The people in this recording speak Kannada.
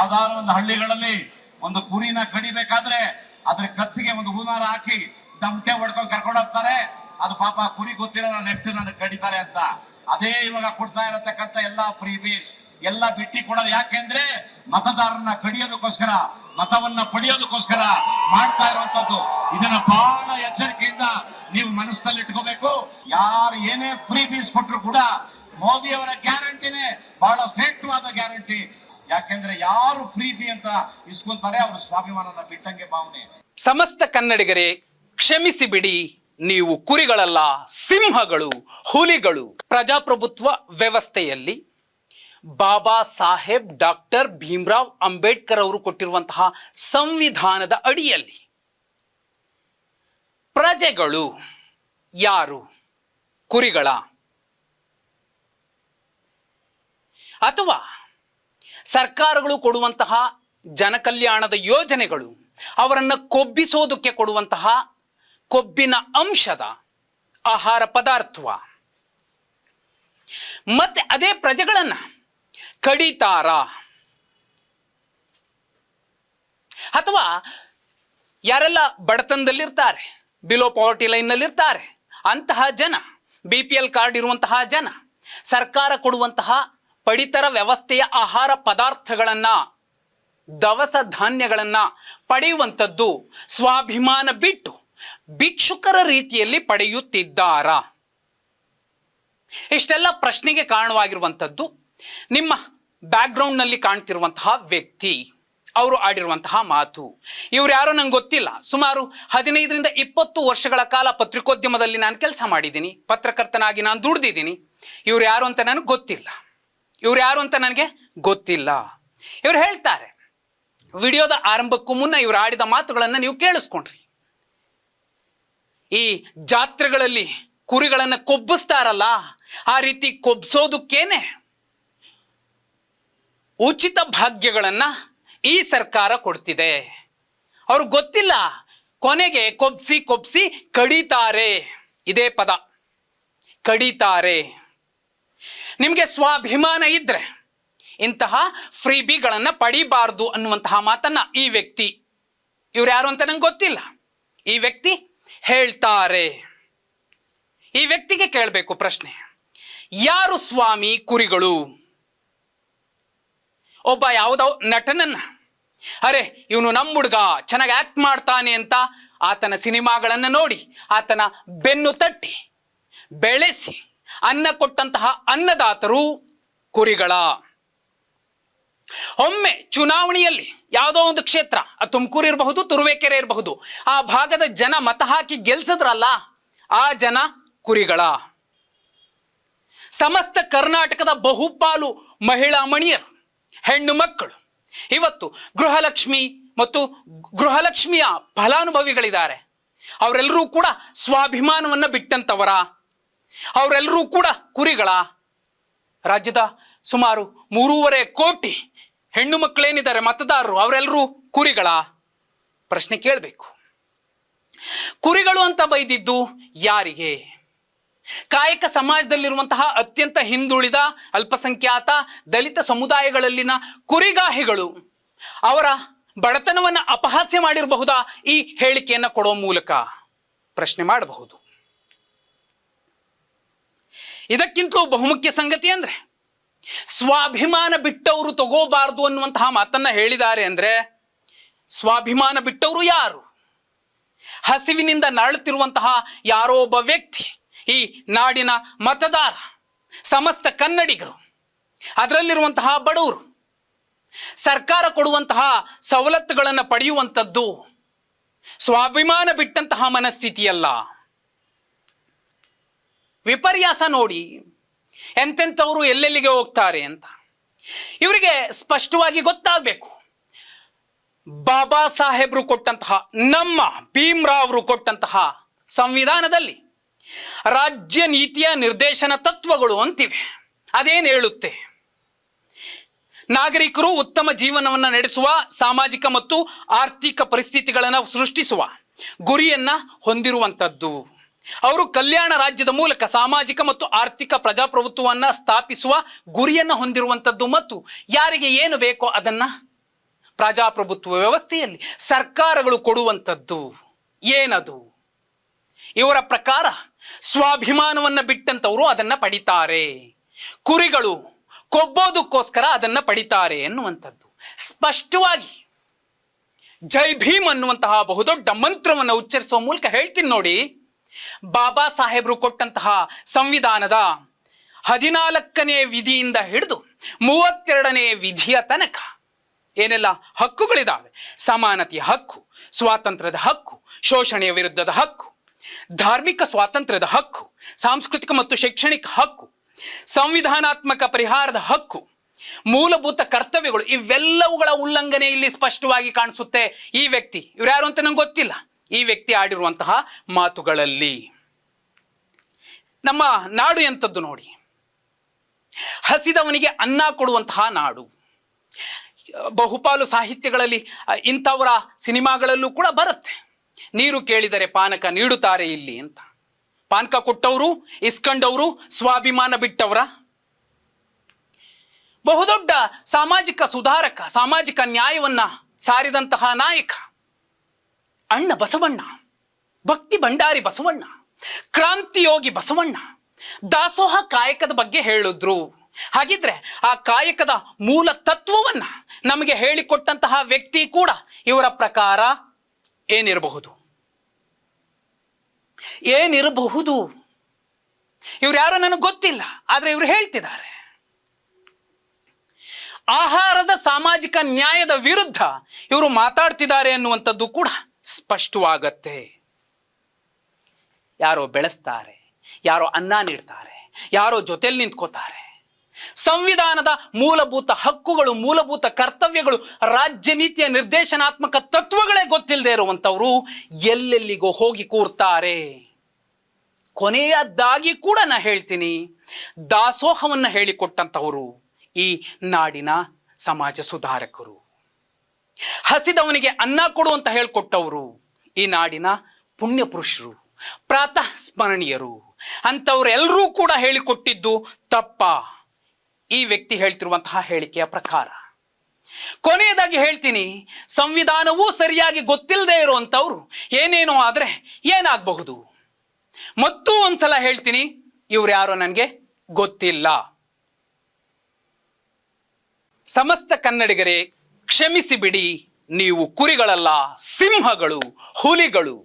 ಯಾವ್ದಾದ್ರು ಒಂದು ಹಳ್ಳಿಗಳಲ್ಲಿ ಒಂದು ಕುರಿನ ಕಡಿಬೇಕಾದ್ರೆ ಅದ್ರ ಕತ್ತಿಗೆ ಒಂದು ಹೂನಾರ ಹಾಕಿ ದಮಟೆ ಹೊಡ್ಕೊಂಡು ಕರ್ಕೊಂಡು ಹೋಗ್ತಾರೆ. ಅದು ಪಾಪ ಕುರಿ ಗೊತ್ತಿರೋ ನೆಕ್ಸ್ಟ್ ನನಗೆ ಕಡಿತಾರೆ ಅಂತ. ಅದೇ ಇವಾಗ ಕೊಡ್ತಾ ಇರತಕ್ಕಂತ ಎಲ್ಲಾ ಫ್ರೀ ಬೀಸ್ ಎಲ್ಲ ಬಿಟ್ಟಿ ಕೊಡೋದು ಯಾಕೆಂದ್ರೆ ಮತದಾರರನ್ನ ಕಡಿಯೋದಕ್ಕೋಸ್ಕರ, ಮತವನ್ನ ಪಡೆಯೋದಕ್ಕೋಸ್ಕರ ಮಾಡ್ತಾ ಇರುವಂತದ್ದು ಇದನ್ನ ಬಹಳ ಎಚ್ಚರಿಕೆಯಿಂದ ನೀವು ಮನಸ್ಸಲ್ಲಿ ಇಟ್ಕೋಬೇಕು. ಯಾರು ಏನೇ ಫ್ರೀ ಬೀಸ್ ಕೊಟ್ರು ಕೂಡ ಮೋದಿ ಅವರ ಗ್ಯಾರಂಟಿನೇ ಬಹಳ ಶ್ರೇಷ್ಠವಾದ ಗ್ಯಾರಂಟಿ. ಯಾಕೆಂದ್ರೆ ಯಾರು ಬಿ ಅಂತ ಇಸ್ಕೊಂತಾರೆ, ಅವರು ಸ್ವಾಭಿಮಾನನ ಬಿಟ್ಟಂಗೆ ಭಾವನೆ. ಸಮಸ್ತ ಕನ್ನಡಿಗರೇ ಕ್ಷಮಿಸಿ ಬಿಡಿ ನೀವು ಕುರಿಗಳಲ್ಲ, ಸಿಂಹಗಳು, ಹುಲಿಗಳು. ಪ್ರಜಾಪ್ರಭುತ್ವ ವ್ಯವಸ್ಥೆಯಲ್ಲಿ ಬಾಬಾ ಸಾಹೇಬ್, ಡಾಕ್ಟರ್ ಭೀಮ್ರಾವ್ ಅಂಬೇಡ್ಕರ್ ಅವರು ಕೊಟ್ಟಿರುವಂತಹ ಸಂವಿಧಾನದ ಅಡಿಯಲ್ಲಿ ಪ್ರಜೆಗಳು ಯಾರು? ಕುರಿಗಳ. ಅಥವಾ ಸರ್ಕಾರಗಳು ಕೊಡುವಂತಹ ಜನಕಲ್ಯಾಣದ ಯೋಜನೆಗಳು, ಅವರನ್ನು ಕೊಬ್ಬಿಸೋದಕ್ಕೆ ಕೊಡುವಂತಹ ಕೊಬ್ಬಿನ ಅಂಶದ ಆಹಾರ ಪದಾರ್ಥವ. ಮತ್ತೆ ಅದೇ ಪ್ರಜೆಗಳನ್ನು ಕಡಿತಾರ. ಅಥವಾ ಯಾರೆಲ್ಲ ಬಡತನದಲ್ಲಿರ್ತಾರೆ ಬಿಲೋ ಪಾವರ್ಟಿ ಲೈನ್ನಲ್ಲಿರ್ತಾರೆ ಅಂತಹ ಜನ ಬಿ ಪಿ ಎಲ್ ಕಾರ್ಡ್ ಇರುವಂತಹ ಜನ, ಸರ್ಕಾರ ಕೊಡುವಂತಹ ಪಡಿತರ ವ್ಯವಸ್ಥೆಯ ಆಹಾರ ಪದಾರ್ಥಗಳನ್ನ, ದವಸ ಧಾನ್ಯಗಳನ್ನ ಪಡೆಯುವಂಥದ್ದು ಸ್ವಾಭಿಮಾನ ಬಿಟ್ಟು ಭಿಕ್ಷುಕರ ರೀತಿಯಲ್ಲಿ ಪಡೆಯುತ್ತಿದ್ದಾರಾ. ಇಷ್ಟೆಲ್ಲ ಪ್ರಶ್ನೆಗೆ ಕಾರಣವಾಗಿರುವಂಥದ್ದು ನಿಮ್ಮ ಬ್ಯಾಕ್ಗ್ರೌಂಡ್ನಲ್ಲಿ ಕಾಣ್ತಿರುವಂತಹ ವ್ಯಕ್ತಿ, ಅವರು ಆಡಿರುವಂತಹ ಮಾತು. ಇವ್ರು ಯಾರೋ ನಂಗೆ ಗೊತ್ತಿಲ್ಲ. ಸುಮಾರು ಹದಿನೈದರಿಂದ ಇಪ್ಪತ್ತು ವರ್ಷಗಳ ಕಾಲ ಪತ್ರಿಕೋದ್ಯಮದಲ್ಲಿ ನಾನು ಕೆಲಸ ಮಾಡಿದ್ದೀನಿ. ಪತ್ರಕರ್ತನಾಗಿ ನಾನು ದುಡ್ದಿದ್ದೀನಿ. ಇವ್ರು ಯಾರು ಅಂತ ನನಗೆ ಗೊತ್ತಿಲ್ಲ. ಇವ್ರು ಯಾರು ಅಂತ ನನಗೆ ಗೊತ್ತಿಲ್ಲ. ಇವ್ರು ಹೇಳ್ತಾರೆ, ವಿಡಿಯೋದ ಆರಂಭಕ್ಕೂ ಮುನ್ನ ಇವ್ರು ಆಡಿದ ಮಾತುಗಳನ್ನು ನೀವು ಕೇಳಿಸ್ಕೊಂಡ್ರಿ. ಈ ಜಾತ್ರೆಗಳಲ್ಲಿ ಕುರಿಗಳನ್ನು ಕೊಬ್ಬಿಸ್ತಾರಲ್ಲ, ಆ ರೀತಿ ಕೊಬ್ಬಿಸೋದಕ್ಕೇನೆ ಉಚಿತ ಭಾಗ್ಯಗಳನ್ನು ಈ ಸರ್ಕಾರ ಕೊಡ್ತಿದೆ. ಅವ್ರು ಗೊತ್ತಿಲ್ಲ, ಕೊನೆಗೆ ಕೊಬ್ಸಿ ಕೊಬ್ಸಿ ಕಡಿತಾರೆ. ಇದೇ ಪದ, ಕಡಿತಾರೆ. ನಿಮಗೆ ಸ್ವಾಭಿಮಾನ ಇದ್ರೆ ಇಂತಹ ಫ್ರೀ ಬಿಗಳನ್ನು ಪಡಿಬಾರ್ದು ಅನ್ನುವಂತಹ ಮಾತನ್ನ ಈ ವ್ಯಕ್ತಿ, ಇವ್ರು ಯಾರು ಅಂತ ನಂಗೆ ಗೊತ್ತಿಲ್ಲ. ಈ ವ್ಯಕ್ತಿ ಹೇಳ್ತಾರೆ. ಈ ವ್ಯಕ್ತಿಗೆ ಕೇಳಬೇಕು ಪ್ರಶ್ನೆ, ಯಾರು ಸ್ವಾಮಿ ಕುರಿಗಳು? ಒಬ್ಬ ಯಾವುದೋ ನಟನನ್ನ, ಅರೆ, ಇವನು ನಮ್ಮ ಹುಡುಗ, ಚೆನ್ನಾಗಿ ಆಕ್ಟ್ ಮಾಡ್ತಾನೆ ಅಂತ ಆತನ ಸಿನಿಮಾಗಳನ್ನು ನೋಡಿ, ಆತನ ಬೆನ್ನು ತಟ್ಟಿ, ಬೆಳೆಸಿ ಅನ್ನ ಕೊಟ್ಟಂತಹ ಅನ್ನದಾತರು ಕುರಿಗಳ. ಒಮ್ಮೆ ಚುನಾವಣೆಯಲ್ಲಿ ಯಾವುದೋ ಒಂದು ಕ್ಷೇತ್ರ ತುಮಕೂರು ಇರಬಹುದು, ತುರುವೇಕೆರೆ ಇರಬಹುದು, ಆ ಭಾಗದ ಜನ ಮತ ಹಾಕಿ ಗೆಲ್ಸಿದ್ರಲ್ಲ, ಆ ಜನ ಕುರಿಗಳ. ಸಮಸ್ತ ಕರ್ನಾಟಕದ ಬಹುಪಾಲು ಮಹಿಳಾ ಮಣಿಯರು, ಹೆಣ್ಣು ಮಕ್ಕಳು, ಇವತ್ತು ಗೃಹಲಕ್ಷ್ಮಿ ಮತ್ತು ಗೃಹಲಕ್ಷ್ಮಿಯ ಫಲಾನುಭವಿಗಳಿದ್ದಾರೆ. ಅವರೆಲ್ಲರೂ ಕೂಡ ಸ್ವಾಭಿಮಾನವನ್ನು ಬಿಟ್ಟಂತವರ. ಅವರೆಲ್ಲರೂ ಕೂಡ ಕುರಿಗಳ ರಾಜ್ಯದ ಸುಮಾರು ಮೂರೂವರೆ ಕೋಟಿ ಹೆಣ್ಣು ಮಕ್ಕಳೇನಿದ್ದಾರೆ, ಮತದಾರರು, ಅವರೆಲ್ಲರೂ ಕುರಿಗಳ ಪ್ರಶ್ನೆ ಕೇಳಬೇಕು. ಕುರಿಗಳು ಅಂತ ಬೈದಿದ್ದು ಯಾರಿಗೆ? ಕಾಯಕ ಸಮಾಜದಲ್ಲಿರುವಂತಹ ಅತ್ಯಂತ ಹಿಂದುಳಿದ, ಅಲ್ಪಸಂಖ್ಯಾತ, ದಲಿತ ಸಮುದಾಯಗಳಲ್ಲಿನ ಕುರಿಗಾಹಿಗಳು, ಅವರ ಬಡತನವನ್ನ ಅಪಹಾಸ್ಯ ಮಾಡಿರಬಹುದಾ? ಈ ಹೇಳಿಕೆಯನ್ನ ಕೊಡೋ ಮೂಲಕ ಪ್ರಶ್ನೆ ಮಾಡಬಹುದು. ಇದಕ್ಕಿಂತಲೂ ಬಹುಮುಖ್ಯ ಸಂಗತಿ ಅಂದ್ರೆ ಸ್ವಾಭಿಮಾನ ಬಿಟ್ಟವರು ತಗೋಬಾರದು ಅನ್ನುವಂತಹ ಮಾತನ್ನ ಹೇಳಿದ್ದಾರೆ ಅಂದ್ರೆ ಸ್ವಾಭಿಮಾನ ಬಿಟ್ಟವರು ಯಾರು? ಹಸಿವಿನಿಂದ ನರಳುತ್ತಿರುವಂತಹ ಯಾರೋ ಒಬ್ಬ ವ್ಯಕ್ತಿ, ಈ ನಾಡಿನ ಮತದಾರ, ಸಮಸ್ತ ಕನ್ನಡಿಗರು, ಅದರಲ್ಲಿರುವಂತಹ ಬಡವರು, ಸರ್ಕಾರ ಕೊಡುವಂತಹ ಸವಲತ್ತುಗಳನ್ನು ಪಡೆಯುವಂಥದ್ದು ಸ್ವಾಭಿಮಾನ ಬಿಟ್ಟಂತಹ ಮನಸ್ಥಿತಿಯಲ್ಲ. ವಿಪರ್ಯಾಸ ನೋಡಿ ಎಂತೆಂಥವರು ಎಲ್ಲೆಲ್ಲಿಗೆ ಹೋಗ್ತಾರೆ ಅಂತ. ಇವರಿಗೆ ಸ್ಪಷ್ಟವಾಗಿ ಗೊತ್ತಾಗಬೇಕು. ಬಾಬಾ ಸಾಹೇಬ್ರು ಕೊಟ್ಟಂತಹ, ನಮ್ಮ ಭೀಮ್ರಾವ್ರು ಕೊಟ್ಟಂತಹ ಸಂವಿಧಾನದಲ್ಲಿ ರಾಜ್ಯ ನೀತಿಯ ನಿರ್ದೇಶನ ತತ್ವಗಳು ಅಂತಿವೆ. ಅದೇನು ಹೇಳುತ್ತೆ? ನಾಗರಿಕರು ಉತ್ತಮ ಜೀವನವನ್ನು ನಡೆಸುವ, ಸಾಮಾಜಿಕ ಮತ್ತು ಆರ್ಥಿಕ ಪರಿಸ್ಥಿತಿಗಳನ್ನು ಸೃಷ್ಟಿಸುವ ಗುರಿಯನ್ನು ಹೊಂದಿರುವಂಥದ್ದು. ಅವರು ಕಲ್ಯಾಣ ರಾಜ್ಯದ ಮೂಲಕ ಸಾಮಾಜಿಕ ಮತ್ತು ಆರ್ಥಿಕ ಪ್ರಜಾಪ್ರಭುತ್ವವನ್ನ ಸ್ಥಾಪಿಸುವ ಗುರಿಯನ್ನ ಹೊಂದಿರುವಂಥದ್ದು ಮತ್ತು ಯಾರಿಗೆ ಏನು ಬೇಕೋ ಅದನ್ನ ಪ್ರಜಾಪ್ರಭುತ್ವ ವ್ಯವಸ್ಥೆಯಲ್ಲಿ ಸರ್ಕಾರಗಳು ಕೊಡುವಂಥದ್ದು ಏನದು? ಇವರ ಪ್ರಕಾರ ಸ್ವಾಭಿಮಾನವನ್ನ ಬಿಟ್ಟಂತವರು ಅದನ್ನ ಪಡಿತಾರೆ. ಕುರಿಗಳು ಕೊಬ್ಬೋದಕ್ಕೋಸ್ಕರ ಅದನ್ನ ಪಡಿತಾರೆ ಎನ್ನುವಂಥದ್ದು ಸ್ಪಷ್ಟವಾಗಿ ಜೈ ಭೀಮ್ ಅನ್ನುವಂತಹ ಬಹುದೊಡ್ಡ ಮಂತ್ರವನ್ನು ಉಚ್ಚರಿಸುವ ಮೂಲಕ ಹೇಳ್ತೀನಿ ನೋಡಿ. ಬಾಬಾ ಸಾಹೇಬರು ಕೊಟ್ಟಂತಹ ಸಂವಿಧಾನದ ಹದಿನಾಲ್ಕನೇ ವಿಧಿಯಿಂದ ಹಿಡಿದು ಮೂವತ್ತೆರಡನೇ ವಿಧಿಯ ತನಕ ಏನೆಲ್ಲ ಹಕ್ಕುಗಳಿದಾವೆ? ಸಮಾನತೆಯ ಹಕ್ಕು, ಸ್ವಾತಂತ್ರ್ಯದ ಹಕ್ಕು, ಶೋಷಣೆಯ ವಿರುದ್ಧದ ಹಕ್ಕು, ಧಾರ್ಮಿಕ ಸ್ವಾತಂತ್ರ್ಯದ ಹಕ್ಕು, ಸಾಂಸ್ಕೃತಿಕ ಮತ್ತು ಶೈಕ್ಷಣಿಕ ಹಕ್ಕು, ಸಂವಿಧಾನಾತ್ಮಕ ಪರಿಹಾರದ ಹಕ್ಕು, ಮೂಲಭೂತ ಕರ್ತವ್ಯಗಳು, ಇವೆಲ್ಲವುಗಳ ಉಲ್ಲಂಘನೆ ಇಲ್ಲಿ ಸ್ಪಷ್ಟವಾಗಿ ಕಾಣಿಸುತ್ತೆ ಈ ವ್ಯಕ್ತಿ. ಇವರ ಯಾರು ಅಂತ ನಂಗೆ ಗೊತ್ತಿಲ್ಲ. ಈ ವ್ಯಕ್ತಿ ಆಡಿರುವಂತಹ ಮಾತುಗಳಲ್ಲಿ. ನಮ್ಮ ನಾಡು ಎಂಥದ್ದು ನೋಡಿ. ಹಸಿದವನಿಗೆ ಅನ್ನ ಕೊಡುವಂತಹ ನಾಡು. ಬಹುಪಾಲು ಸಾಹಿತ್ಯಗಳಲ್ಲಿ ಇಂಥವರ ಸಿನಿಮಾಗಳಲ್ಲೂ ಕೂಡ ಬರುತ್ತೆ. ನೀರು ಕೇಳಿದರೆ ಪಾನಕ ನೀಡುತ್ತಾರೆ ಇಲ್ಲಿ ಅಂತ. ಪಾನಕ ಕೊಟ್ಟವರು, ಇಸ್ಕಂಡವರು, ಸ್ವಾಭಿಮಾನ ಬಿಟ್ಟವರ. ಬಹುದೊಡ್ಡ ಸಾಮಾಜಿಕ ಸುಧಾರಕ, ಸಾಮಾಜಿಕ ನ್ಯಾಯವನ್ನ ಸಾರಿದಂತಹ ನಾಯಕ. ಅಣ್ಣ ಬಸವಣ್ಣ, ಭಕ್ತಿ ಭಂಡಾರಿ ಬಸವಣ್ಣ, ಕ್ರಾಂತಿಯೋಗಿ ಬಸವಣ್ಣ, ದಾಸೋಹ ಕಾಯಕದ ಬಗ್ಗೆ ಹೇಳಿದ್ರು. ಹಾಗಿದ್ರೆ ಆ ಕಾಯಕದ ಮೂಲ ತತ್ವವನ್ನ ನಮಗೆ ಹೇಳಿಕೊಟ್ಟಂತಹ ವ್ಯಕ್ತಿ ಕೂಡ ಇವರ ಪ್ರಕಾರ ಏನಿರಬಹುದು? ಏನಿರಬಹುದು? ಇವ್ರು ಯಾರು ನನಗೆ ಗೊತ್ತಿಲ್ಲ, ಆದ್ರೆ ಇವ್ರು ಹೇಳ್ತಿದ್ದಾರೆ. ಆಹಾರದ ಸಾಮಾಜಿಕ ನ್ಯಾಯದ ವಿರುದ್ಧ ಇವರು ಮಾತಾಡ್ತಿದ್ದಾರೆ ಅನ್ನುವಂಥದ್ದು ಕೂಡ ಸ್ಪಷ್ಟವಾಗತ್ತೆ. ಯಾರೋ ಬೆಳೆಸ್ತಾರೆ, ಯಾರೋ ಅನ್ನ ನೀಡ್ತಾರೆ, ಯಾರೋ ಜೊತೆಯಲ್ಲಿ ನಿಂತ್ಕೋತಾರೆ. ಸಂವಿಧಾನದ ಮೂಲಭೂತ ಹಕ್ಕುಗಳು, ಮೂಲಭೂತ ಕರ್ತವ್ಯಗಳು, ರಾಜ್ಯ ನೀತಿಯ ನಿರ್ದೇಶನಾತ್ಮಕ ತತ್ವಗಳೇ ಗೊತ್ತಿಲ್ಲದೆ ಇರುವಂಥವರು ಎಲ್ಲೆಲ್ಲಿಗೋ ಹೋಗಿ ಕೂರ್ತಾರೆ. ಕೊನೆಯದ್ದಾಗಿ ಕೂಡ ನಾ ಹೇಳ್ತೀನಿ, ದಾಸೋಹವನ್ನ ಹೇಳಿಕೊಟ್ಟಂಥವರು ಈ ನಾಡಿನ ಸಮಾಜ ಸುಧಾರಕರು. ಹಸಿದವನಿಗೆ ಅನ್ನ ಕೊಡು ಅಂತ ಹೇಳ್ಕೊಟ್ಟವರು ಈ ನಾಡಿನ ಪುಣ್ಯ ಪುರುಷರು, ಪ್ರಾತಃ ಸ್ಮರಣೀಯರು. ಅಂಥವರೆಲ್ಲರೂ ಕೂಡ ಹೇಳಿಕೊಟ್ಟಿದ್ದು ತಪ್ಪ. ಈ ವ್ಯಕ್ತಿ ಹೇಳ್ತಿರುವಂತಹ ಹೇಳಿಕೆಯ ಪ್ರಕಾರ. ಕೊನೆಯದಾಗಿ ಹೇಳ್ತೀನಿ, ಸಂವಿಧಾನವೂ ಸರಿಯಾಗಿ ಗೊತ್ತಿಲ್ಲದೆ ಇರುವಂಥವ್ರು ಏನೇನೋ ಆದರೆ ಏನಾಗಬಹುದು. ಮತ್ತೂ ಒಂದ್ಸಲ ಹೇಳ್ತೀನಿ, ಇವ್ರು ಯಾರೋ ನನಗೆ ಗೊತ್ತಿಲ್ಲ. ಸಮಸ್ತ ಕನ್ನಡಿಗರೇ ಕ್ಷಮಿಸಿ ಬಿಡಿ ನೀವು ಕುರಿಗಳಲ್ಲ ಸಿಂಹಗಳು ಹುಲಿಗಳು.